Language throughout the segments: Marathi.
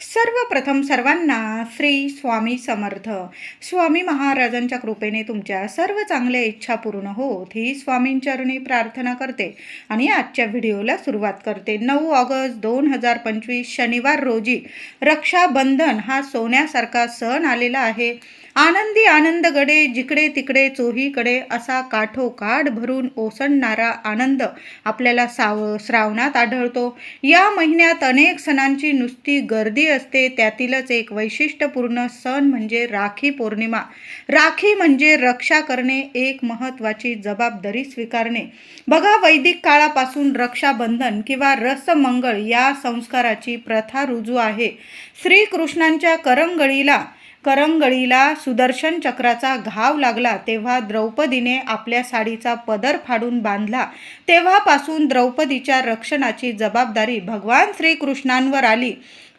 सर्वप्रथम सर्वांना श्री स्वामी समर्थ. स्वामी महाराजांच्या कृपेने तुमच्या सर्व चांगल्या इच्छा पूर्ण होत. ही स्वामींचरणी प्रार्थना करते आणि आजच्या व्हिडिओला सुरुवात करते. नऊ ऑगस्ट दोन हजार पंचवीस शनिवार रोजी रक्षाबंधन हा सोन्यासारखा सण आलेला आहे. आनंदी आनंदगडे जिकडे तिकडे चोहीकडे असा काठोकाठ भरून ओसंडणारा आनंद आपल्याला साव श्रावणात आढळतो. या महिन्यात अनेक सणांची नुसती गर्दी असते. त्यातीलच एक वैशिष्ट्यपूर्ण सण म्हणजे राखी पौर्णिमा. राखी म्हणजे रक्षा करणे एक महत्त्वाची जबाबदारी स्वीकारणे. बघा वैदिक काळापासून रक्षाबंधन किंवा रसमंगळ या संस्काराची प्रथा रुजू आहे. श्रीकृष्णांच्या करंगळीला करंगळीला सुदर्शन चक्राचा घाव लागला तेव्हा द्रौपदीने आपल्या साडीचा पदर फाडून बांधला. तेव्हापासून द्रौपदीच्या रक्षणाची जबाबदारी भगवान श्रीकृष्णांवर आली.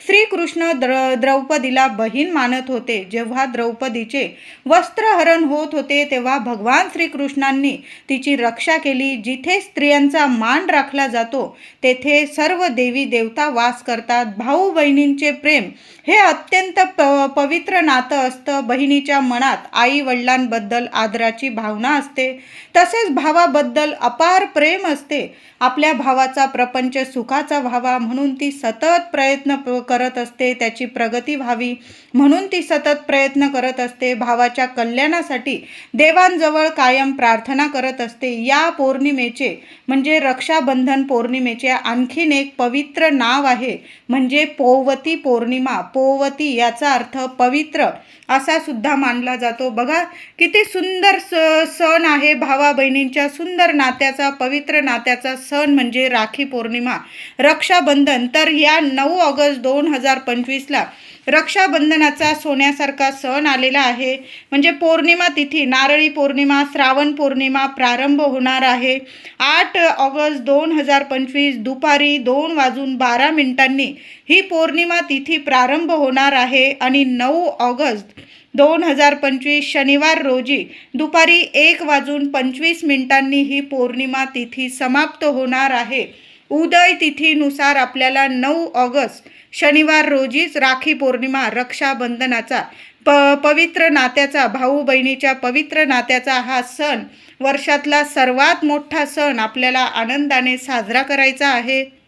श्रीकृष्ण द्र द्रौपदीला बहीण मानत होते. जेव्हा द्रौपदीचे वस्त्रहरण होत होते तेव्हा भगवान श्रीकृष्णांनी तिची रक्षा केली. जिथे स्त्रियांचा मान राखला जातो तेथे सर्व देवी देवता वास करतात. भाऊ बहिणींचे प्रेम हे अत्यंत प पवित्र नातं असतं. बहिणीच्या मनात आई वडिलांबद्दल आदराची भावना असते. तसेच भावाबद्दल अपार प्रेम असते. आपल्या भावाचा प्रपंच सुखाचा व्हावा म्हणून ती सतत प्रयत्न प- करत असते त्याची प्रगती व्हावी. म्हणून ती सतत प्रयत्न करत असते भावाच्या कल्याणासाठी देवांजवळ कायम प्रार्थना करत असते. या पौर्णिमेचे म्हणजे रक्षाबंधन पौर्णिमेचे आणखीन एक पवित्र नाव आहे. म्हणजे पोवती पौर्णिमा. पोवती याचा अर्थ पवित्र असा सुद्धा मानला जातो. बघा किती सुंदर स सण आहे भावा बहिणींच्या सुंदर नात्याचा पवित्र नात्याचा सण म्हणजे राखी पौर्णिमा. रक्षाबंधन. तर या नऊ ऑगस्ट दोन हजार पंचवीसला रक्षाबंधनाचा सोन्यासारखा सण आलेला आहे. म्हणजे पौर्णिमा तिथी नारळी पौर्णिमा श्रावण पौर्णिमा प्रारंभ होणार आहे. आठ ऑगस्ट दोन हजार पंचवीस दुपारी दोन वाजून बारा मिनिटांनी ही पौर्णिमा तिथी प्रारंभ होणार आहे आणि नऊ ऑगस्ट दोन हजार पंचवीस शनिवार रोजी दुपारी एक वाजून पंचवीस मिनिटांनी ही पौर्णिमा तिथी समाप्त होणार आहे. उदय तिथीनुसार आपल्याला नऊ ऑगस्ट शनिवार रोजीच राखी पौर्णिमा रक्षाबंधनाचा प पवित्र नात्याचा भाऊ बहिणीच्या पवित्र नात्याचा हा सण वर्षातला सर्वात मोठा सण आपल्याला आनंदाने साजरा करायचा आहे.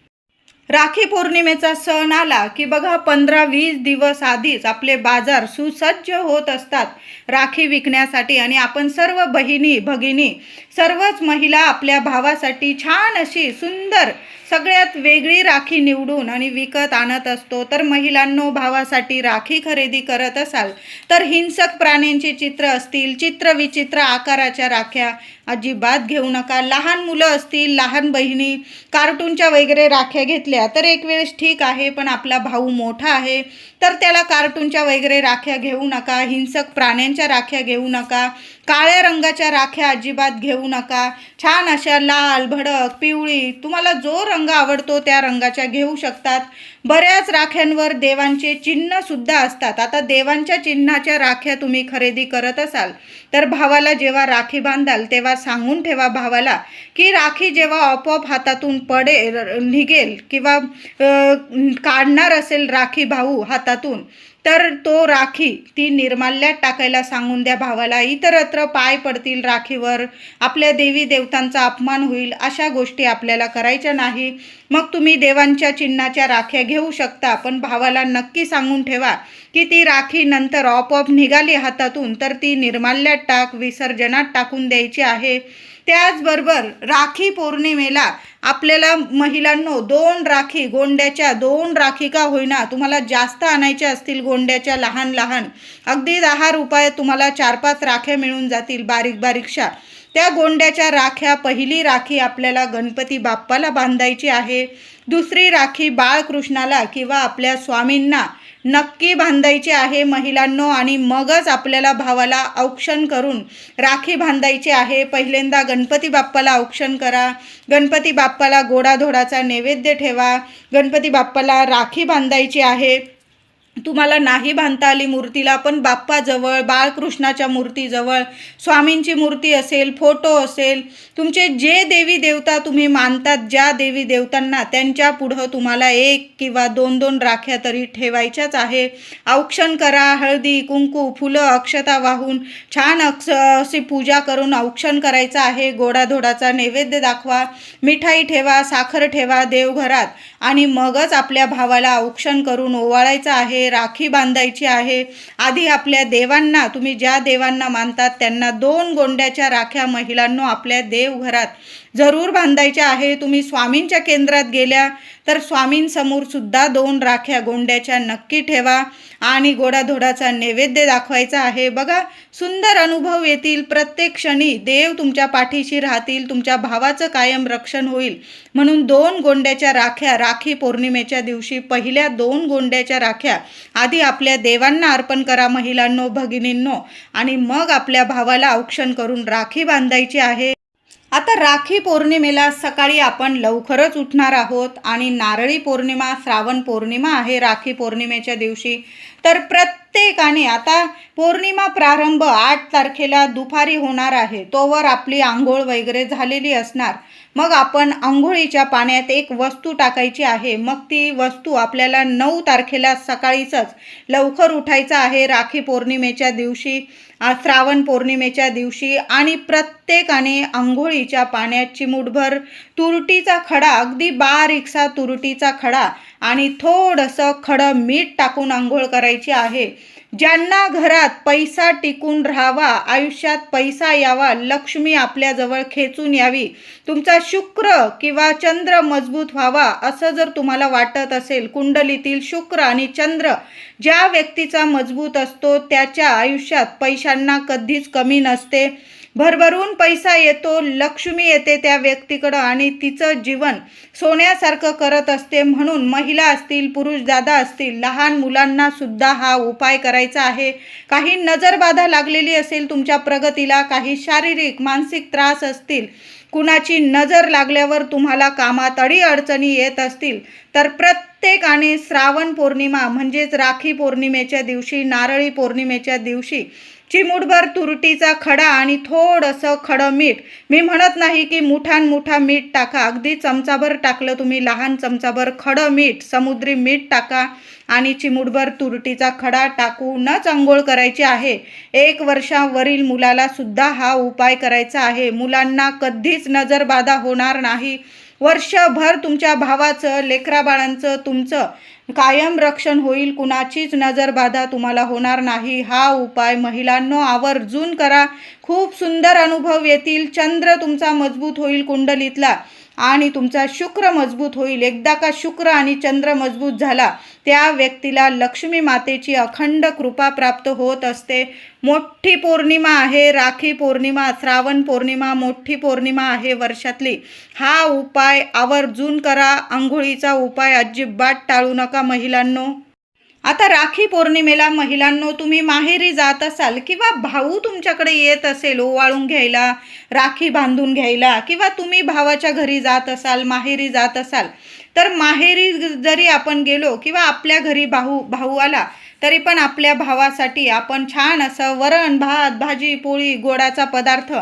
राखी पौर्णिमेचा सण आला की बघा पंधरा वीस दिवस आधीच आपले बाजार सुसज्ज होत असतात राखी विकण्यासाठी. आणि आपण सर्व बहिणी भगिनी सर्वच महिला आपल्या भावासाठी छान अशी सुंदर सगळ्यात वेगळी राखी निवडून आणि विकत आणत असतो तर महिलांनो भावासाठी राखी खरेदी करत असाल तर हिंसक प्राण्यांची चित्र असतील चित्रविचित्र आकाराच्या राख्या अजिबात घेऊ नका. लहान मुलं असतील लहान बहिणी कार्टूनच्या वगैरे राख्या घेतल्या तर एक वेळेस ठीक आहे पण आपला भाऊ मोठा आहे तर त्याला कार्टूनच्या वगैरे राख्या घेऊ नका हिंसक प्राण्यांच्या राख्या घेऊ नका. काळ्या रंगाच्या राख्या अजिबात घेऊ नका. छान अशा लाल भडक पिवळी तुम्हाला जो रंग आवडतो त्या रंगाच्या घेऊ शकतात. बऱ्याच राख्यांवर देवांचे चिन्हसुद्धा असतात. आता देवांच्या चिन्हाच्या राख्या तुम्ही खरेदी करत असाल तर भावाला जेव्हा राखी बांधाल तेव्हा सांगून ठेवा भावाला की राखी जेव्हा आपोआप हातातून पडे निघेल किंवा काढणार असेल राखी भाऊ हातातून तर तो राखी ती निर्माल्यात टाकायला सांगून द्या भावाला. इतरत्र पाय पडतील राखीवर. आपल्या देवी देवतांचा अपमान होईल अशा गोष्टी आपल्याला करायच्या नाही. मग तुम्ही देवांच्या चिन्हाच्या राख्या घेऊ शकता पण भावाला नक्की सांगून ठेवा की ती राखी नंतर ऑप निघाली हातातून तर ती निर्माल्यात टाक विसर्जनात टाकून द्यायची आहे. त्याचबरोबर राखी पौर्णिमेला आपल्याला महिलांनो दोन राखी गोंड्याच्या दोन राखी का होईना तुम्हाला जास्त आणायच्या असतील गोंड्याच्या लहान लहान. अगदी दहा रुपयात तुम्हाला चार पाच राख्या मिळून जातील बारीक बारीकशा. त्या गोंड्याच्या राख्या पहिली राखी आपल्याला गणपती बाप्पाला बांधायची आहे. दुसरी राखी बाळकृष्णाला किंवा आपल्या स्वामींना नक्की बांधायची आहे महिलांनो आणि मगच आपल्याला भावाला औक्षण करून राखी बांधायची आहे. पहिल्यांदा गणपती बाप्पाला औक्षण करा. गणपती बाप्पाला गोडाधोडाचा नैवेद्य ठेवा. गणपती बाप्पाला राखी बांधायची आहे. तुम्हाला नाही बांधता आली मूर्तीला पण बाप्पाजवळ बाळकृष्णाच्या मूर्तीजवळ स्वामींची मूर्ती असेल फोटो असेल तुमचे जे देवी देवता तुम्ही मानतात ज्या देवी देवतांना त्यांच्या पुढं तुम्हाला एक किंवा दोन दोन राख्या तरी ठेवायच्याच आहे. औक्षण करा हळदी कुंकू फुलं अक्षता वाहून छान अक्ष अशी पूजा करून औक्षण करायचं आहे. गोडाधोडाचा नैवेद्य दाखवा मिठाई ठेवा साखर ठेवा देवघरात आणि मगच आपल्या भावाला औक्षण करून ओवाळायचं आहे. राखी बांधायची आहे. आधी आपल्या देवांना तुम्ही ज्या देवांना मानतात त्यांना दोन गोंड्याच्या राख्या महिलांनो आपल्या देवघरात. जरूर बांधायच्या आहे. तुम्ही स्वामींच्या केंद्रात गेल्या तर स्वामींसमोर सुद्धा दोन राख्या गोंड्याच्या नक्की ठेवा आणि गोडाधोडाचा नैवेद्य दाखवायचा आहे. बघा सुंदर अनुभव येतील. प्रत्येक क्षणी देव तुमच्या पाठीशी राहतील. तुमच्या भावाचं कायम रक्षण होईल. म्हणून दोन गोंड्याच्या राख्या राखी पौर्णिमेच्या दिवशी पहिल्या दोन गोंड्याच्या राख्या आधी आपल्या देवांना अर्पण करा महिलांनो भगिनींनो आणि मग आपल्या भावाला औक्षण करून राखी बांधायची आहे. आता राखी पौर्णिमेला सकाळी आपण लवकरच उठणार आहोत आणि नारळी पौर्णिमा श्रावण पौर्णिमा आहे राखी पौर्णिमेच्या दिवशी. तर प्रत्येकाने आता पौर्णिमा प्रारंभ आठ तारखेला दुपारी होणार आहे. तोवर आपली आंघोळ वगैरे झालेली असणार. मग आपण आंघोळीच्या पाण्यात एक वस्तू टाकायची आहे. मग ती वस्तू आपल्याला नऊ तारखेला सकाळीच लवकर उठायचं आहे राखी पौर्णिमेच्या दिवशी. श्रावण पौर्णिमेच्या दिवशी आणि प्रत्येकाने आंघोळीच्या पाण्यात चिमूटभर तुरटीचा खडा अगदी बारीकसा तुरटीचा खडा आणि थोडंसं खडं मीठ टाकून आंघोळ करायची आहे. ज्यांना घरात पैसा टिकून राहावा आयुष्यात पैसा यावा लक्ष्मी आपल्याजवळ खेचून यावी तुमचा शुक्र किंवा चंद्र मजबूत व्हावा असं जर तुम्हाला वाटत असेल कुंडलीतील शुक्र आणि चंद्र ज्या व्यक्तीचा मजबूत असतो त्याच्या आयुष्यात पैशांना कधीच कमी नसते. भरभरून पैसा येतो लक्ष्मी येते त्या व्यक्तीकडं आणि तिचं जीवन सोन्यासारखं करत असते. म्हणून महिला असतील पुरुष दादा असतील लहान मुलांना सुद्धा हा उपाय करायचा आहे. काही नजरबाधा लागलेली असेल तुमच्या प्रगतीला काही शारीरिक मानसिक त्रास असतील कुणाची नजर लागल्यावर तुम्हाला कामात अडीअडचणी येत असतील तर प्रत्येकाने श्रावण पौर्णिमा म्हणजेच राखी पौर्णिमेच्या दिवशी नारळी पौर्णिमेच्या दिवशी चिमूटभर तुरटीचा खडा आणि थोडंसं खडं मीठ. मी म्हणत नाही की मुठान मुठा मीठ टाका. अगदी चमचाभर टाकलं तुम्ही लहान चमचाभर खडं मीठ समुद्री मीठ टाका आणि चिमूटभर तुरटीचा खडा टाकूनच आंघोळ करायची आहे. एक वर्षावरील मुलाला सुद्धा हा उपाय करायचा आहे. मुलांना कधीच नजरबाधा होणार नाही. वर्षभर तुमच्या भावाचं लेकराबाळांचं तुमचं कायम रक्षण होईल कुणाचीच नजरबाधा तुम्हाला होणार नाही. हा उपाय महिलांनो आवर्जून करा. खूप सुंदर अनुभव येतील. चंद्र तुमचा मजबूत होईल कुंडलीतला. आणि तुमचा शुक्र मजबूत होईल. एकदा का शुक्र आणि चंद्र मजबूत झाला त्या व्यक्तीला लक्ष्मी मातेची अखंड कृपा प्राप्त होत असते. मोठी पौर्णिमा आहे राखी पौर्णिमा श्रावण पौर्णिमा मोठी पौर्णिमा आहे वर्षातली. हा उपाय आवर्जून करा. आंघोळीचा उपाय अजिबात टाळू नका महिलांनो. आता राखी पौर्णिमेला महिलांनो तुम्ही माहेरी जात असाल किंवा भाऊ तुमच्याकडे येत असेल ओवाळून घ्यायला राखी बांधून घ्यायला किंवा तुम्ही भावाच्या घरी जात असाल माहेरी जात असाल तर माहेरी जरी आपण गेलो किंवा आपल्या घरी भाऊ भाऊ आला तरी पण आपल्या भावासाठी आपण छान असं वरण भात भाजी पोळी गोडाचा पदार्थ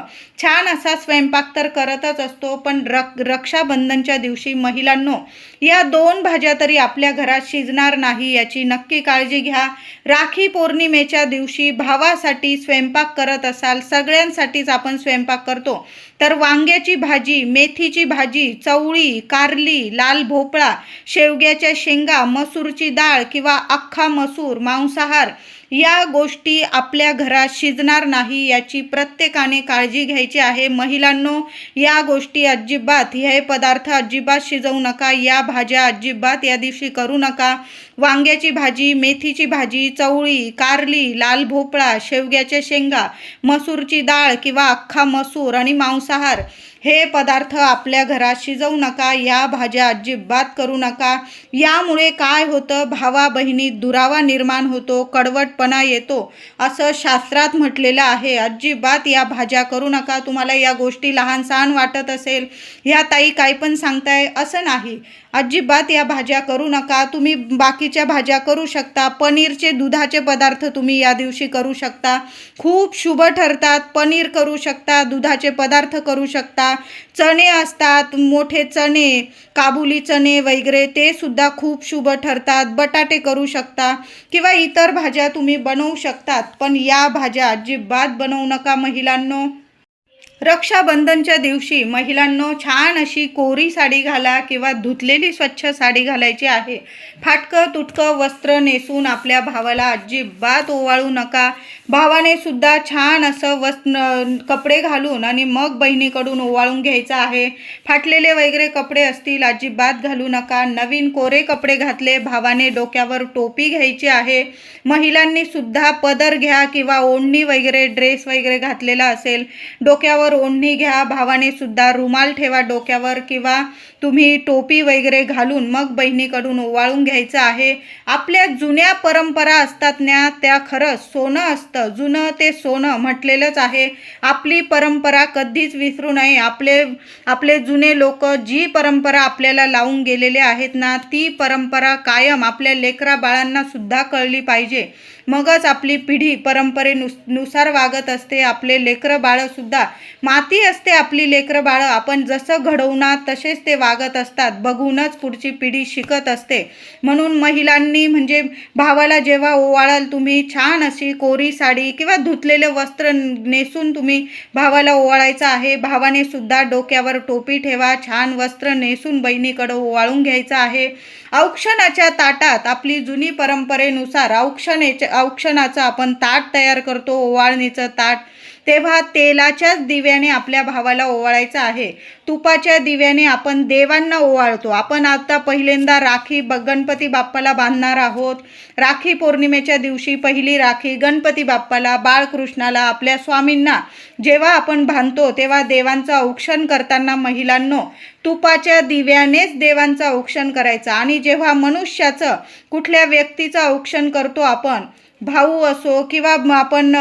छान असा स्वयंपाक तर करतच असतो. पण रक रक्षाबंधनच्या दिवशी महिलांनो या दोन भाज्या तरी आपल्या घरात शिजणार नाही याची नक्की काळजी घ्या. राखी पौर्णिमेच्या दिवशी भावासाठी स्वयंपाक करत असाल सगळ्यांसाठीच आपण स्वयंपाक करतो. तर वांग्याची भाजी मेथीची भाजी चवळी कारली लाल भोपळा शेवग्याच्या शेंगा मसूरची डाळ किंवा अख्खा मसूर मांसाहार या गोष्टी आपल्या घरात शिजणार नाही याची प्रत्येकाने काळजी घ्यायची आहे. महिलांनो या गोष्टी अजिबात हे पदार्थ अजिबात शिजवू नका या भाज्या अजिबात या दिवशी करू नका. वांग्याची भाजी मेथीची भाजी चवळी कारली लाल भोपळा शेवग्याच्या शेंगा मसूरची डाळ किंवा अख्खा मसूर आणि मांसाहार हे पदार्थ आपल्या घरात शिजवू नका या भाज्या अजिबात करू नका. यामुळे काय होतं? भावा बहिणीत दुरावा निर्माण होतो कडवटपणा येतो. असं शास्त्रात म्हटलेलं आहे. अजिबात या भाज्या करू नका. तुम्हाला या गोष्टी लहान सहान वाटत असेल. ह्या ताई काय पण सांगताय असं नाही. अजिबात या भाज्या करू नका. तुम्ही बाकीच्या भाज्या करू शकता. पनीरचे दुधाचे पदार्थ तुम्ही या दिवशी करू शकता. खूप शुभ ठरतात. पनीर करू शकता दुधाचे पदार्थ करू शकता. चणे असतात मोठे चणे काबुली चणे वगैरे ते सुद्धा खूप शुभ ठरतात. बटाटे करू शकता किंवा इतर भाज्या तुम्ही बनवू शकतात. पण या भाज्या अजिबात बनवू नका महिलांनो. रक्षाबंधनच्या दिवशी महिलांनो छान अशी कोरी साडी घाला किंवा धुतलेली स्वच्छ साडी घालायची आहे. फाटकं तुटकं वस्त्र नेसून आपल्या भावाला अजिबात ओवाळू नका. भावाने सुद्धा छान असं वस्त्र कपडे घालून आणि मग बहिणीकडून ओवाळून घ्यायचं आहे. फाटलेले वगैरे कपडे असतील अजिबात घालू नका. नवीन कोरे कपडे घातले भावाने डोक्यावर टोपी घ्यायची आहे. महिलांनी सुद्धा पदर घ्या किंवा ओढणी वगैरे ड्रेस वगैरे घातलेला असेल डोक्यावर ओढणी घ्या भावाने सुद्धा रुमाल ठेवा डोक्यावर किंवा तुम्ही टोपी वगैरे घालून मग बहिणीकडून ओवाळून घ्यायचं आहे. आपल्या जुन्या परंपरा असतात ना त्या खरंच सोनं असतं. जुनं ते सोनं म्हटलेलंच आहे. आपली परंपरा कधीच विसरू नये. आपले आपले जुने लोक जी परंपरा आपल्याला लावून गेलेले आहेत ना ती परंपरा कायम आपल्या लेकरा बाळांना सुद्धा कळली पाहिजे. मगच आपली पिढी परंपरेनुसनुसार वागत असते. आपले लेकरं बाळंसुद्धा माती असते आपली लेकरं बाळं. आपण जसं घडवणार तसेच ते वागत असतात. बघूनच पुढची पिढी शिकत असते. म्हणून महिलांनी म्हणजे भावाला जेव्हा ओवाळाल तुम्ही छान अशी कोरी साडी किंवा धुतलेले वस्त्र नेसून तुम्ही भावाला ओवाळायचं आहे. भावाने सुद्धा डोक्यावर टोपी ठेवा छान वस्त्र नेसून बहिणीकडं ओवाळून घ्यायचं आहे. औक्षणाच्या ताटात आपली जुनी परंपरेनुसार औक्षणेचे औक्षणाचं आपण ताट तयार करतो ओवाळणीचं ताट. तेव्हा तेलाच्याच दिव्याने आपल्या भावाला ओवाळायचं आहे. तुपाच्या दिव्याने आपण देवांना ओवाळतो. आपण आता पहिल्यांदा राखी ब गणपती बाप्पाला बांधणार आहोत. राखी पौर्णिमेच्या दिवशी पहिली राखी गणपती बाप्पाला बाळकृष्णाला आपल्या स्वामींना. जेव्हा आपण बांधतो तेव्हा देवांचं औक्षण करताना महिलांनो तुपाच्या दिव्यानेच देवांचं औक्षण करायचं. आणि जेव्हा मनुष्याचं कुठल्या व्यक्तीचं औक्षण करतो आपण भाऊ असो किंवा आपण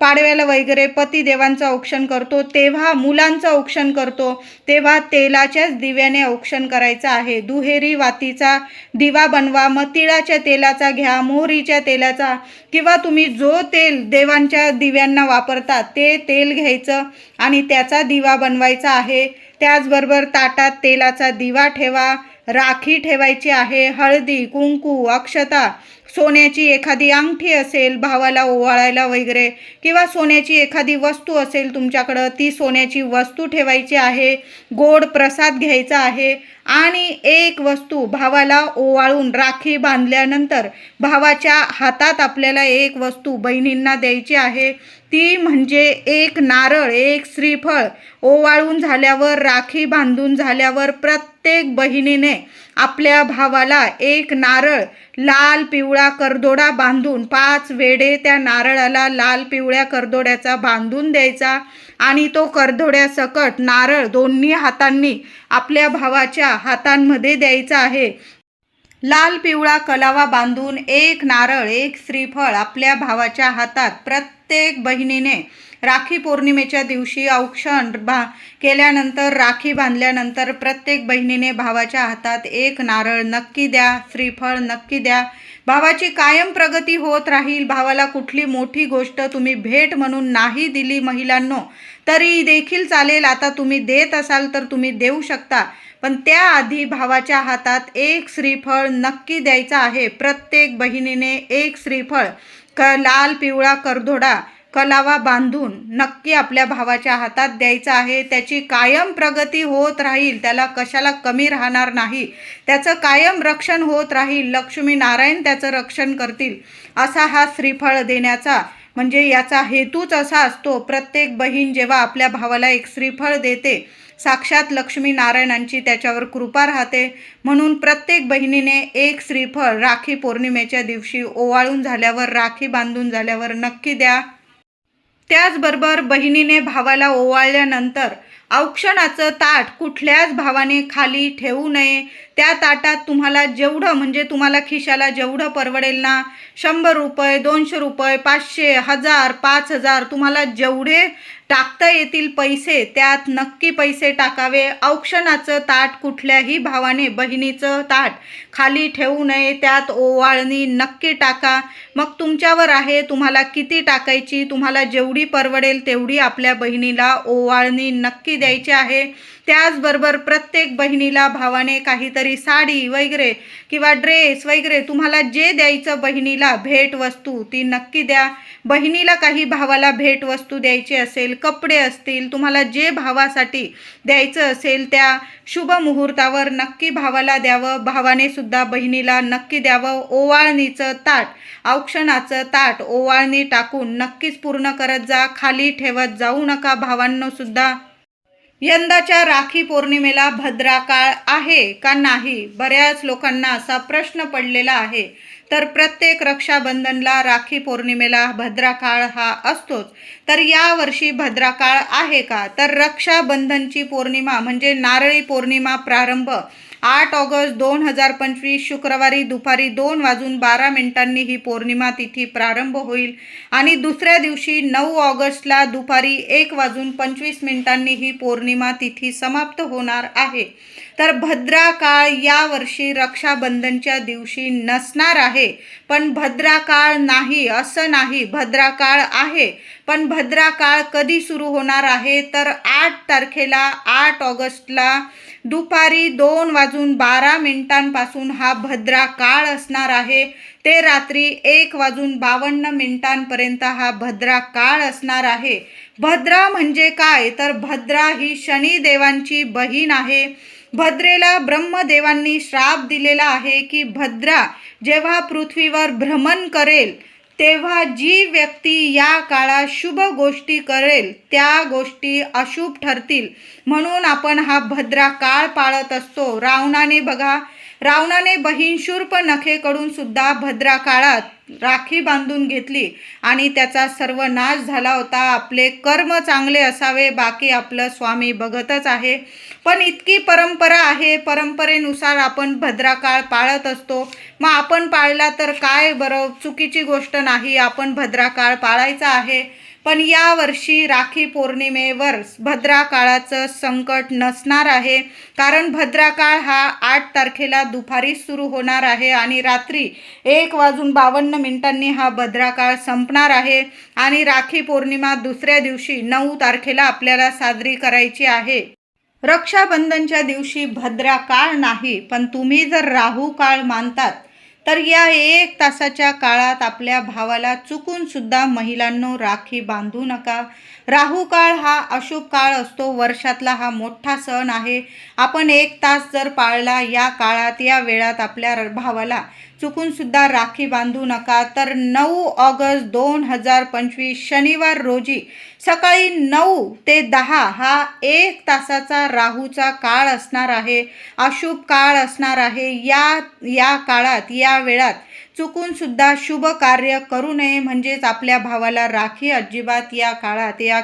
पाडव्याला वगैरे पतिदेवांचं औक्षण करतो तेव्हा मुलांचं औक्षण करतो तेव्हा तेलाच्याच दिव्याने औक्षण करायचं आहे. दुहेरी वातीचा दिवा बनवा मग तिळाच्या तेलाचा घ्या मोहरीच्या तेलाचा किंवा तुम्ही जो तेल देवांच्या दिव्यांना वापरता ते तेल घ्यायचं आणि त्याचा दिवा बनवायचा आहे. त्याचबरोबर ताटात तेलाचा दिवा ठेवा राखी ठेवायची आहे हळदी कुंकू अक्षता सोन्याची एखादी अंगठी असेल भावाला ओवाळायला वगैरे किंवा सोन्याची एखादी वस्तू असेल तुमच्याकडं ती सोन्याची वस्तू ठेवायची आहे गोड प्रसाद घ्यायचा आहे आणि एक वस्तू भावाला ओवाळून राखी बांधल्यानंतर भावाच्या हातात आपल्याला एक वस्तू बहिणींना द्यायची आहे. ती म्हणजे एक नारळ एक श्रीफळ. ओवाळून झाल्यावर राखी बांधून झाल्यावर प्रत्येक बहिणीने आपल्या भावाला एक नारळ लाल पिवळा करदोडा बांधून पाच वेडे त्या नारळाला लाल पिवळ्या करदोड्याचा बांधून द्यायचा आणि तो करदोड्यासकट नारळ दोन्ही हातांनी आपल्या भावाच्या हातांमध्ये द्यायचा आहे. लाल पिवळा कलावा बांधून एक नारळ एक श्रीफळ आपल्या भावाच्या हातात प्रत्येक बहिणीने राखी पौर्णिमेच्या दिवशी औक्षण बा केल्यानंतर राखी बांधल्यानंतर प्रत्येक बहिणीने भावाच्या हातात एक नारळ नक्की द्या श्रीफळ नक्की द्या. भावाची कायम प्रगती होत राहील. भावाला कुठली मोठी गोष्ट तुम्ही भेट म्हणून नाही दिली महिलांनो तरी देखील चालेल. आता तुम्ही देत असाल तर तुम्ही देऊ शकता. पण त्याआधी भावाच्या हातात एक श्रीफळ नक्की द्यायचा आहे. प्रत्येक बहिणीने एक श्रीफळ क लाल पिवळा करधोडा कलावा बांधून नक्की आपल्या भावाच्या हातात द्यायचा आहे. त्याची कायम प्रगती होत राहील. त्याला कशाला कमी राहणार नाही. त्याचं कायम रक्षण होत राहील. लक्ष्मी नारायण त्याचं रक्षण करतील. असा हा श्रीफळ देण्याचा म्हणजे याचा हेतूच असा असतो प्रत्येक बहीण जेव्हा आपल्या भावाला एक श्रीफळ देते साक्षात लक्ष्मी नारायणांची त्याच्यावर कृपा राहते. म्हणून प्रत्येक बहिणीने एक श्रीफळ राखी पौर्णिमेच्या दिवशी ओवाळून झाल्यावर राखी बांधून झाल्यावर नक्की द्या. त्याचबरोबर बहिणीने भावाला ओवाळल्यानंतर औक्षणाचं ताट कुठल्याच भावाने खाली ठेवू नये. त्या ताटात तुम्हाला जेवढं म्हणजे तुम्हाला खिशाला जेवढं परवडेल ना शंभर रुपये दोनशे रुपये पाचशे हजार पाच हजार तुम्हाला जेवढे टाकता येतील पैसे त्यात नक्की पैसे टाकावे. औक्षणाचं ताट कुठल्याही भावाने बहिणीचं ताट खाली ठेवू नये त्यात ओवाळणी नक्की टाका. मग तुमच्यावर आहे तुम्हाला किती टाकायची तुम्हाला जेवढी परवडेल तेवढी आपल्या बहिणीला ओवाळणी नक्की द्यायची आहे. त्याचबरोबर प्रत्येक बहिणीला भावाने काहीतरी साडी वगैरे किंवा ड्रेस वगैरे तुम्हाला जे द्यायचं बहिणीला भेटवस्तू ती नक्की द्या. बहिणीला काही भावाला भेटवस्तू द्यायची असेल कपडे असतील तुम्हाला जे भावासाठी द्यायचं असेल त्या शुभ मुहूर्तावर नक्की भावाला द्यावं. भावाने सुद्धा बहिणीला नक्की द्यावं. ओवाळणीचं ताट औक्षणाचं ताट ओवाळणी टाकून नक्कीच पूर्ण करत जा. खाली ठेवत जाऊ नका. भावांनो सुद्धा यंदाच्या राखी पौर्णिमेला भद्रा काळ आहे का नाही? बऱ्याच लोकांना असा प्रश्न पडलेला आहे. तर प्रत्येक रक्षाबंधनला राखी पौर्णिमेला भद्राकाळ हा असतोच. तर यावर्षी भद्राकाळ आहे का? तर रक्षाबंधनची पौर्णिमा म्हणजे नारळी पौर्णिमा प्रारंभ आठ ऑगस्ट दोन हजार पंचवीस शुक्रवारी दुपारी दोन वाजून बारा मिनिटांनी ही पौर्णिमा तिथी प्रारंभ होईल. आणि दुसऱ्या दिवशी नऊ ऑगस्टला दुपारी एक वाजून पंचवीस मिनिटांनी ही पौर्णिमा तिथी समाप्त होणार आहे. तर भद्रा काळ यावर्षी रक्षाबंधनच्या दिवशी नसणार आहे. पण भद्रा काळ नाही असं नाही. भद्रा काळ आहे. पण भद्रा काळ कधी सुरू होणार आहे? तर आठ तारखेला आठ ऑगस्टला दुपारी दोन वाजून बारा मिनिटांपासून हा भद्रा काळ असणार आहे. ते रात्री एक वाजून बावन्न मिनिटांपर्यंत हा भद्रा काळ असणार आहे. भद्रा म्हणजे काय? तर भद्रा ही शनिदेवांची बहीण आहे. भद्रेला ब्रह्मदेवांनी श्राप दिलेला आहे की भद्रा जेव्हा पृथ्वीवर भ्रमण करेल तेव्हा जी व्यक्ती या काळात शुभ गोष्टी करेल त्या गोष्टी अशुभ ठरतील. म्हणून आपण हा भद्रा काळ पाळत असतो. रावणाने बघा रावणाने बहीण शूर्प नखेकडून सुद्धा भद्रा काळात राखी बांधून घेतली आणि त्याचा सर्व नाश झाला होता. आपले कर्म चांगले असावे बाकी आपलं स्वामी बघतच आहे. पण इतकी परंपरा आहे परंपरेनुसार आपण भद्राकाळ पाळत असतो. मग आपण पाळला तर काय बरं? चुकीची गोष्ट नाही आपण भद्राकाळ पाळायचा आहे. पण यावर्षी राखी पौर्णिमेवर भद्राकाळाचं संकट नसणार आहे. कारण भद्राकाळ हा आठ तारखेला दुपारी सुरू होणार आहे आणि रात्री एक वाजून बावन्न मिनिटांनी हा भद्राकाळ संपणार आहे. आणि राखी पौर्णिमा दुसऱ्या दिवशी नऊ तारखेला आपल्याला साजरी करायची आहे. रक्षाबंधनच्या दिवशी भद्रा काळ नाही पण तुम्ही जर राहू काळ मानतात तर या एक तासाच्या काळात आपल्या भावाला चुकून सुद्धा महिलांनो राखी बांधू नका. राहू काळ हा अशुभ काळ असतो. वर्षातला हा मोठा सण आहे. आपण एक तास जर पाळला या काळात या वेळात आपल्या र- भावाला चुकूनसुद्धा राखी बांधू नका. तर नऊ ऑगस्ट दोन हजार पंचवीस शनिवार रोजी सकाळी नऊ ते दहा हा एक तासाचा राहूचा काळ असणार आहे. अशुभ काळ असणार आहे. या या काळात या वेळात चुकून सुद्धा शुभ कार्य करू नये म्हणजेच आपल्या भावाला राखी अजिबात या काळात या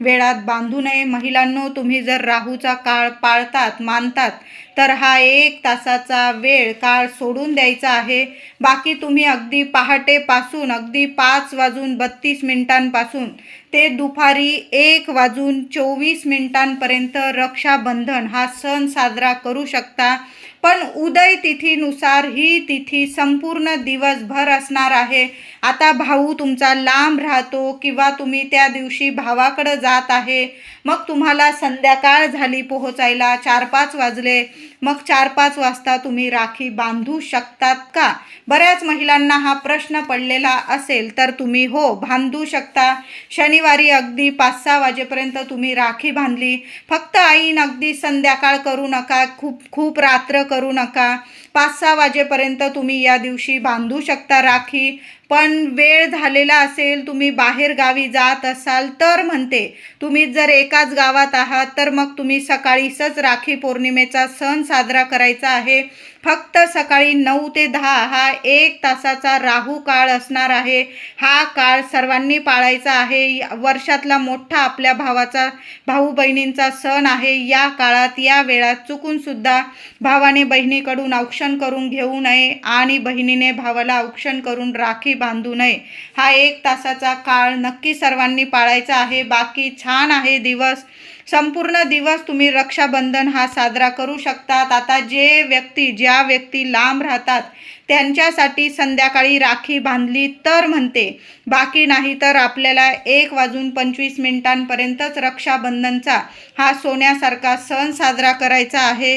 वेळात बांधू नये. महिलांनो तुम्ही जर राहूचा काळ पाळतात मानतात तर हा एक तासाचा वेळ काळ सोडून द्यायचा आहे. बाकी तुम्ही अगदी पहाटेपासून अगदी पाच वाजून बत्तीस मिनिटांपासून ते दुपारी एक वाजून चोवीस मिनिटांपर्यंत रक्षाबंधन हा सण साजरा करू शकता. पण उदय तिथीनुसार ही तिथी संपूर्ण दिवसभर असणार आहे. आता भाऊ तुमचा लांब राहतो किंवा तुम्ही त्या दिवशी भावाकडं जात आहे. मग तुम्हाला संध्याकाळ झाली पोहोचायला चार पाच वाजले. मग चार पाच वाजता तुम्ही राखी बांधू शकतात का? बऱ्याच महिलांना हा प्रश्न पडलेला असेल तर तुम्ही हो बांधू शकता. शनिवारी अगदी पाच सहा वाजेपर्यंत तुम्ही राखी बांधली. फक्त आईन अगदी संध्याकाळ करू नका खूप खूप रात्र करू नका. पाच सहा वाजेपर्यंत तुम्ही या दिवशी बांधू शकता राखी. पण वेळ झालेला असेल तुम्ही बाहेर गावी जात असाल तर म्हणते तुम्ही जर एकाच गावात आहात तर मग तुम्ही सकाळीसच राखी पौर्णिमेचा सण साजरा करायचा आहे. फक्त सकाळी नऊ ते दहा हा एक तासाचा राहू काळ असणार आहे. हा काळ सर्वांनी पाळायचा आहे. वर्षातला मोठा आपल्या भावाचा भाऊ बहिणींचा सण आहे. या काळात या वेळात चुकूनसुद्धा भावाने बहिणीकडून औक्षण करून घेऊ नये आणि बहिणीने भावाला औक्षण करून राखी बांधू नये. हा एक तासाचा काळ नक्की सर्वांनी पाळायचा आहे. बाकी छान आहे दिवस. संपूर्ण दिवस तुम्ही रक्षाबंधन हा साजरा करू शकतात. आता जे व्यक्ती ज्या व्यक्ती लांब राहतात त्यांच्यासाठी संध्याकाळी राखी बांधली तर म्हणते. बाकी नाही तर आपल्याला एक वाजून पंचवीस मिनिटांपर्यंतच रक्षाबंधनचा हा सोन्यासारखा सण साजरा करायचा आहे.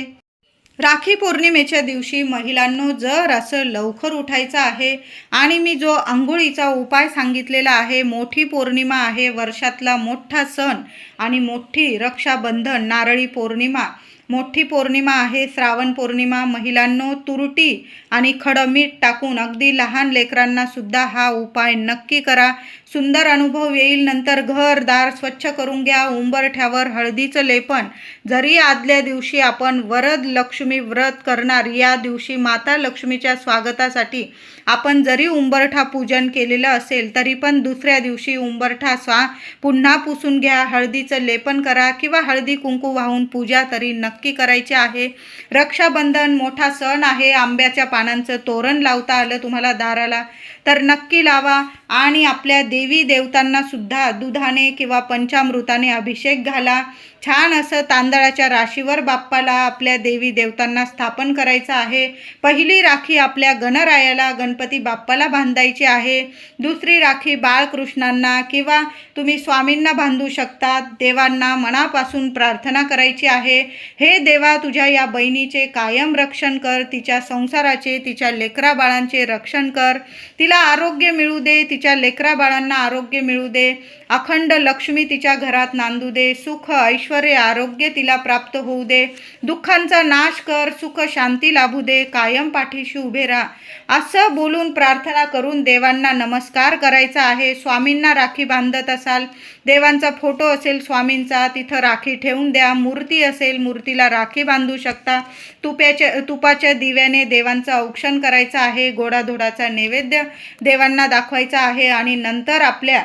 राखी पौर्णिमेच्या दिवशी महिलांनो जर असं लवकर उठायचं आहे आणि मी जो आंघोळीचा उपाय सांगितलेला आहे मोठी पौर्णिमा आहे वर्षातला मोठा सण आणि मोठी रक्षाबंधन नारळी पौर्णिमा मोठी पौर्णिमा आहे. श्रावण पौर्णिमा महिलांनो तुरटी आणि खडं मीठ टाकून अगदी लहान लेकरांना सुद्धा हा उपाय नक्की करा. सुंदर अनुभव येईल. नंतर घर दार स्वच्छ करून घ्या. उंबरठ्यावर हळदीचं लेपन. जरी आदल्या दिवशी आपण वरद लक्ष्मी व्रत करणार या दिवशी माता लक्ष्मीच्या स्वागतासाठी आपण जरी उंबरठा पूजन केलेलं असेल तरी पण दुसऱ्या दिवशी उंबरठा स्वा पुन्हा पुसून घ्या. हळदीचं लेपन करा किंवा हळदी कुंकू वाहून पूजा तरी नक्की करायची आहे. रक्षाबंधन मोठा सण आहे. आंब्याच्या पानांचं तोरण लावता आलं तुम्हाला दाराला. तर नक्की लावा आणि आपल्या देवी देवतांना सुद्धा दुधाने किंवा पंचामृताने अभिषेक घाला. छान असं तांदळाच्या राशीवर बाप्पाला आपल्या देवी देवतांना स्थापन करायचं आहे. पहिली राखी आपल्या गणरायाला गणपती बाप्पाला बांधायची आहे. दुसरी राखी बाळकृष्णांना किंवा तुम्ही स्वामींना बांधू शकतात देवांना मनापासून प्रार्थना करायची आहे. हे देवा तुझ्या या बहिणीचे कायम रक्षण कर. तिच्या संसाराचे तिच्या लेकराबाळांचे रक्षण कर. तिला आरोग्य मिळू दे तिच्या लेकरा बाळांना आरोग्य मिळू दे अखंड लक्ष्मी तिच्या घरात नांदू दे सुख ऐश्वर आरोग्य तिला प्राप्त होऊ दे दुःखांचा नाश कर सुख शांती लाभू दे कायम पाठीशी उभे राहा. असं बोलून प्रार्थना करून देवांना नमस्कार करायचा आहे. स्वामींना राखी बांधत असाल देवांचा फोटो असेल स्वामींचा तिथं राखी ठेवून द्या. मूर्ती असेल मूर्तीला राखी बांधू शकता. तुप्याच्या तुपाच्या दिव्याने देवांचं औक्षण करायचं आहे. गोडाधोडाचा नैवेद्य देवांना दाखवायचा आहे आणि नंतर आपल्या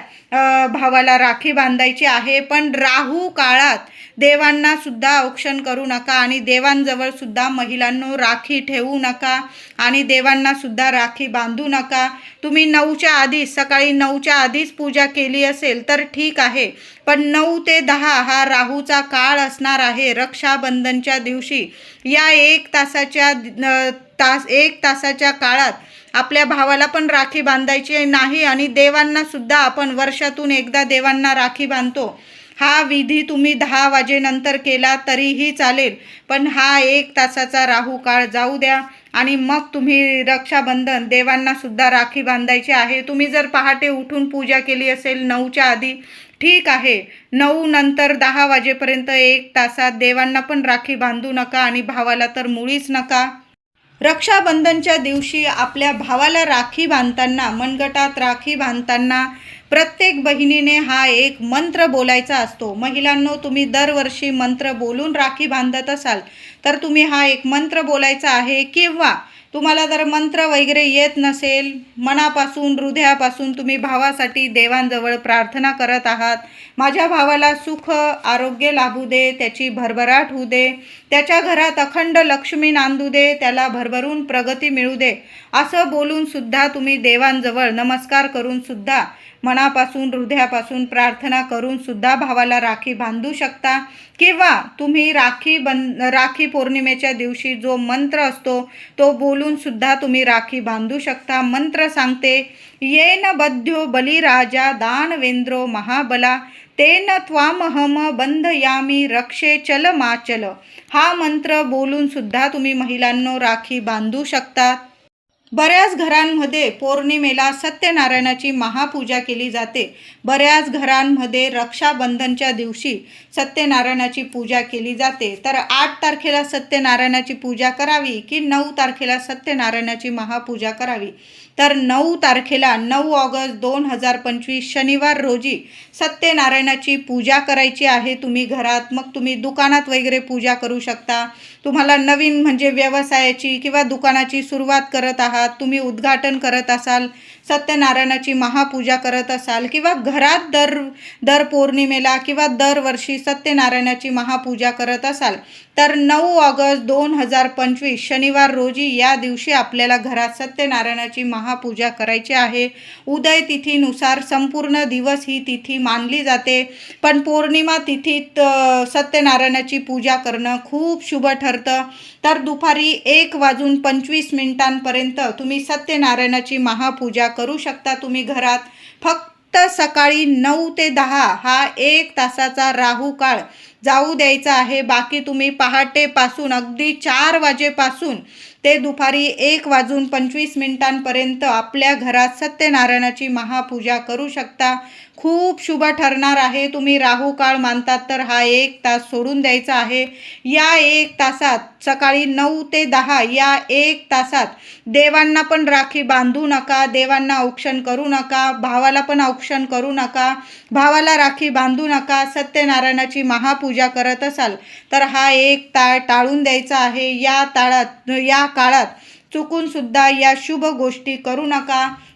भावाला राखी बांधायची आहे. पण राहू काळात देवांना सुद्धा औक्षण करू नका आणि देवांजवळ सुद्धा महिलांनो राखी ठेवू नका आणि देवांना सुद्धा राखी बांधू नका. तुम्ही नऊच्या आधीच सकाळी नऊच्या आधीच पूजा केली असेल तर ठीक आहे. पण नऊ ते दहा हा राहूचा काळ असणार आहे रक्षाबंधनच्या दिवशी. या एक तासाच्या तास एक तासाच्या काळात आपल्या भावाला पण राखी बांधायची नाही आणि देवांना सुद्धा आपण वर्षातून एकदा देवांना राखी बांधतो. हा विधी तुम्ही दहा वाजेनंतर केला तरीही चालेल पण हा एक तासाचा राहू काळ जाऊ द्या आणि मग तुम्ही रक्षाबंधन देवांना सुद्धा राखी बांधायची आहे. तुम्ही जर पहाटे उठून पूजा केली असेल नऊच्या आधी ठीक आहे. नऊ नंतर दहा वाजेपर्यंत एक तासात देवांना पण राखी बांधू नका आणि भावाला तर मुळीच नका. रक्षाबंधनच्या दिवशी आपल्या भावाला राखी बांधताना मनगटात राखी बांधताना प्रत्येक बहिणीने हा एक मंत्र बोलायचा असतो. महिलांनो तुम्ही दरवर्षी मंत्र बोलून राखी बांधत असाल तर तुम्ही हा एक मंत्र बोलायचा आहे किंवा तुम्हाला जर मंत्र वगैरे येत नसेल मनापासून हृदयापासून तुम्ही भावासाठी देवांजवळ प्रार्थना करत आहात माझ्या भावाला सुख आरोग्य लाभू दे त्याची भरभराट होऊ दे त्याच्या घरात अखंड लक्ष्मी नांदू दे त्याला भरभरून प्रगती मिळू दे असं बोलूनसुद्धा तुम्ही देवांजवळ नमस्कार करूनसुद्धा मनापासून हृदयापासून प्रार्थना करून सुद्धा भावाला राखी बांधू शकता. किंवा तुम्ही राखी बन राखी पौर्णिमेच्या दिवशी जो मंत्र असतो तो बोलून सुद्धा तुम्ही राखी बांधू शकता. मंत्र सांगते येन बद्ध्यो बलिराजा दानवेंद्रो महाबला तेन त्वामहम बंधयामी रक्षे चल माचल. हा मंत्र बोलून सुद्धा तुम्ही महिलांनो राखी बांधू शकता बऱ्याच घरांमध्ये पौर्णिमेला सत्यनारायणाची महापूजा केली जाते. बऱ्याच घरांमध्ये रक्षाबंधनच्या दिवशी सत्यनारायणाची पूजा केली जाते. तर आठ तारखेला सत्यनारायणाची पूजा करावी की नऊ तारखेला सत्यनारायणाची महापूजा करावी? तर नऊ तारखेला नऊ ऑगस्ट दोन हजार पंचवीस शनिवार रोजी सत्यनारायणाची पूजा करायची आहे. तुम्ही घरात मग तुम्ही दुकानात वगैरे पूजा करू शकता. तुम्हाला नवीन म्हणजे व्यवसायाची किंवा दुकानाची सुरुवात करत आहात तुम्ही उद्घाटन करत असाल सत्यनारायणाची महापूजा करत असाल किंवा घरात दर दर पौर्णिमेला किंवा दरवर्षी सत्यनारायणाची महापूजा करत असाल तर नऊ ऑगस्ट दोन हजार पंचवीस शनिवार रोजी या दिवशी आपल्याला घरात सत्यनारायणाची महापूजा करायची आहे. उदय तिथीनुसार संपूर्ण दिवस ही तिथी मानली जाते. पण पौर्णिमा तिथीत सत्यनारायणाची पूजा करणं खूप शुभ ठरतं. तर दुपारी एक वाजून पंचवीस मिनिटांपर्यंत तुम्ही सत्यनारायणाची महापूजा करू शकता तुम्ही घरात. फक्त सकाळी नऊ ते दहा हा एक तासाचा राहू काळ जाऊ द्यायचा आहे. बाकी तुम्ही पहाटेपासून अगदी चार वाजेपासून ते दुपारी एक वाजून पंचवीस मिनिटांपर्यंत आपल्या घरात सत्यनारायणाची महापूजा करू शकता. खूप शुभ ठरणार आहे. तुम्ही राहू काळ मानतात तर हा एक तास सोडून द्यायचा आहे. या एक तासात सकाळी नऊ ते दहा या एक तासात देवांना पण राखी बांधू नका. देवांना औक्षण करू नका. भावाला पण औक्षण करू नका. भावाला राखी बांधू नका. सत्यनारायणाची महापूजा करत असाल तर हा एक ताळ टाळून द्यायचा आहे. या ताळात या काळात चुकूनसुद्धा या शुभ गोष्टी करू नका.